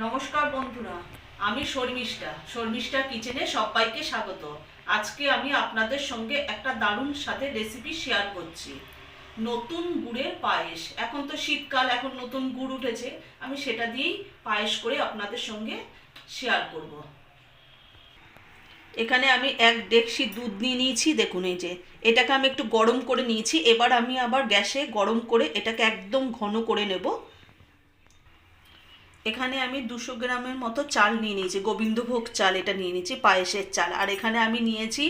নমস্কার বন্ধুরা, আমি শর্মিষ্ঠা। শর্মিষ্ঠা কিচেনে সবাইকে স্বাগত। আজকে আমি আপনাদের সঙ্গে একটা দারুণ সাথে রেসিপি শেয়ার করছি। নতুন গুড়ের পায়েস। এখন তো শীতকাল, এখন নতুন গুড় উঠেছে। আমি সেটা দিয়েই পায়েস করে আপনাদের সঙ্গে শেয়ার করব। এখানে আমি এক ডেকসি দুধ নিয়ে নিয়েছি, দেখুন এই যে। এটাকে আমি একটু গরম করে নিয়েছি। এবার আমি আবার গ্যাসে গরম করে এটাকে একদম ঘন করে নেব। এখানে আমি দুশো গ্রামের মতো চাল নিয়ে নিয়েছি, গোবিন্দভোগ চাল এটা নিয়ে নিয়েছি, পায়েসের চাল। আর এখানে আমি নিয়েছি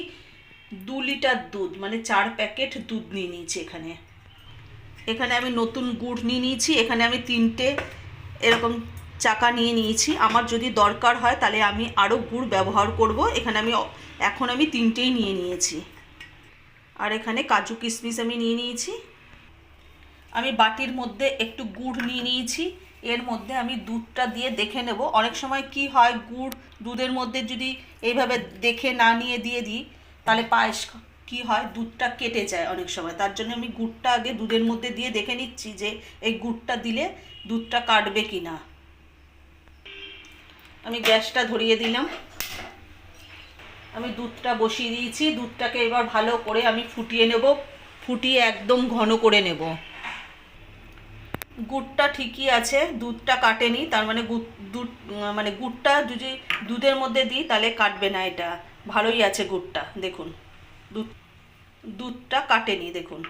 দু লিটার দুধ মানে চার প্যাকেট দুধ নিয়ে নিয়েছি এখানে। এখানে আমি নতুন গুড় নিয়ে নিয়েছি, এখানে আমি তিনটে এরকম চাকা নিয়ে নিয়েছি। আমার যদি দরকার হয় তাহলে আমি আরও গুড় ব্যবহার করব। এখানে আমি এখন আমি তিনটেই নিয়ে নিয়েছি। আর এখানে কাজু কিশমিশ আমি নিয়ে নিয়েছি। আমি বাটির মধ্যে একটু গুড় নিয়ে নিয়েছি। এর মধ্যে আমি দুধটা দিয়ে দেখে নেব। অনেক সময় কি হয়, গুড় দুধের মধ্যে যদি এইভাবে দেখে না নিয়ে দিয়ে দিই, তাহলে পায়েস কি হয়, দুধটা কেটে যায় অনেক সময়। তার জন্য আমি গুড়টা আগে দুধের মধ্যে দিয়ে দেখে নিচ্ছি যে এই গুড়টা দিলে দুধটা কাটবে কি না আমি গ্যাসটা ধরিয়ে দিলাম। আমি দুধটা বসিয়ে দিয়েছি। দুধটাকে এবার ভালো করে আমি ফুটিয়ে নেব। ফুটিয়ে একদম ঘন করে নেব। গুড়টা ঠিকই আছে দুধটা কাটেনি তার মানে দুধ মানে গুড়টা যদি দুধের মধ্যে দিই তাহলে কাটবে না এটা। ভালোই আছে গুড়টা দেখুন। দুধ দুধটা কাটেনি দেখুন।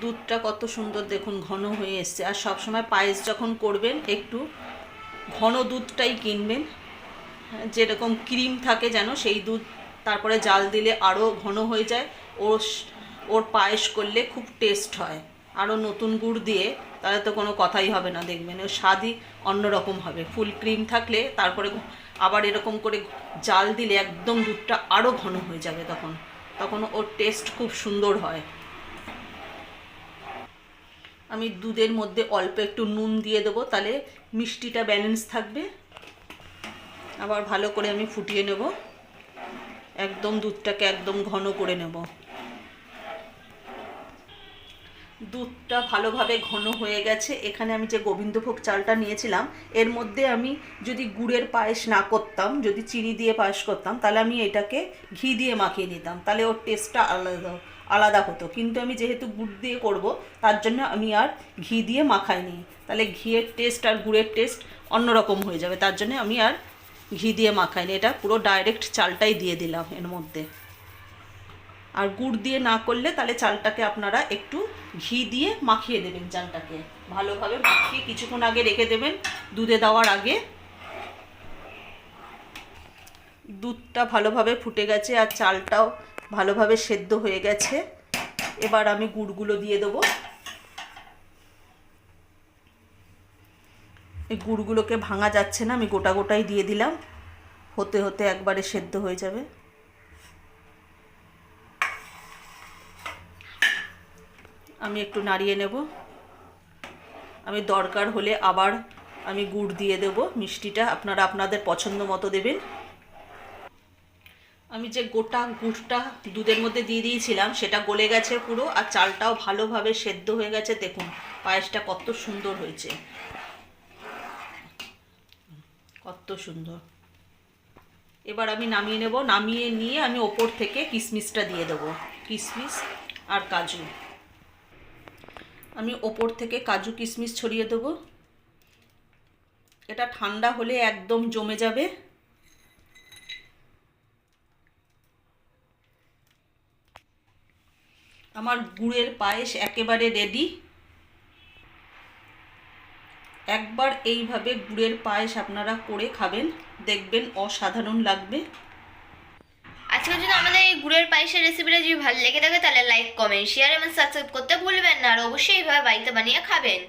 দুধটা কত সুন্দর দেখুন ঘন হয়ে এসছে। আর সবসময় পায়েস যখন করবেন একটু ঘন দুধটাই কিনবেন। হ্যাঁ, যেরকম ক্রিম থাকে যেন সেই দুধ তারপরে জাল দিলে আরও ঘন হয়ে যায়। ওর ওর পায়েস করলে খুব টেস্ট হয়। আরও নতুন গুড় দিয়ে, তাহলে তো কোনো কথাই হবে না, দেখবেন। ওর স্বাদই অন্যরকম হবে। ফুল ক্রিম থাকলে তারপরে আবার এরকম করে জাল দিলে একদম দুধটা আরও ঘন হয়ে যাবে তখন। তখন ওর টেস্ট খুব সুন্দর হয়। আমি দুধের মধ্যে অল্প একটু নুন দিয়ে দেবো, তাহলে মিষ্টিটা ব্যালেন্স থাকবে। আবার ভালো করে আমি ফুটিয়ে নেব। একদম দুধটাকে একদম ঘন করে নেব। দুধটা ভালোভাবে ঘন হয়ে গেছে। এখানে আমি যে গোবিন্দভোগ চালটা নিয়েছিলাম, এর মধ্যে আমি যদি গুড়ের পায়েস না করতাম, যদি চিনি দিয়ে পায়েস করতাম, তাহলে আমি এটাকে ঘি দিয়ে মাখিয়ে নিতাম। তাহলে ওর টেস্টটা আলাদা আলাদা হতো। কিন্তু আমি যেহেতু গুড় দিয়ে করব, তার জন্য আমি আর ঘি দিয়ে মাখাই মাখাইনি। তাহলে ঘিয়ের টেস্ট আর গুড়ের টেস্ট অন্যরকম হয়ে যাবে। তার জন্য আমি আর ঘি দিয়ে মাখাইনি। এটা পুরো ডাইরেক্ট চালটাই দিয়ে দিলাম এর মধ্যে। আর গুড় দিয়ে না করলে তাহলে চালটাকে আপনারা একটু ঘি দিয়ে মাখিয়ে দেবেন চালটাকে। ভালোভাবে মাখিয়ে কিছুক্ষণ আগে রেখে দেবেন দুধে দেওয়ার আগে। দুধটা ভালোভাবে ফুটে গেছে আর চালটাও ভালোভাবে সেদ্ধ হয়ে গেছে। এবার আমি গুড়গুলো দিয়ে দেবো। এই গুড়গুলোকে ভাঙা যাচ্ছে না, আমি গোটা গোটাই দিয়ে দিলাম। হতে হতে একবারে সেদ্ধ হয়ে যাবে। আমি একটু নাড়িয়ে নেব। আমি দরকার হলে আবার আমি গুড় দিয়ে দেব। মিষ্টিটা আপনারা আপনাদের পছন্দ মতো দেবেন। আমি যে গোটা গুড়টা দুধের মধ্যে দিয়ে দিয়েছিলাম, সেটা গলে গেছে পুরো আর চালটাও ভালোভাবে সেদ্ধ হয়ে গেছে। দেখুন, পায়েসটা কত সুন্দর হয়েছে। কত সুন্দর। এবার আমি নামিয়ে নেব। নামিয়ে নিয়ে আমি ওপর থেকে কিশমিশটা দিয়ে দেবো। কিশমিশ আর কাজু। আমি ওপর থেকে কাজু কিশমিশ ছড়িয়ে দেবো। এটা ঠান্ডা হলে একদম জমে যাবে। আমার গুড়ের পায়েস একেবারে রেডি একবার এইভাবে গুড়ের পায়েস আপনারা করে খাবেন, দেখবেন অসাধারণ লাগবে আজকে যদি আমাদের এই গুড়ের পায়েসের রেসিপিটা যদি ভালো লেগে থাকে তাহলে লাইক কমেন্ট শেয়ার এবং সাবস্ক্রাইব করতে ভুলবেন না। আর অবশ্যই এইভাবে বাড়িতে বানিয়ে খাবেন।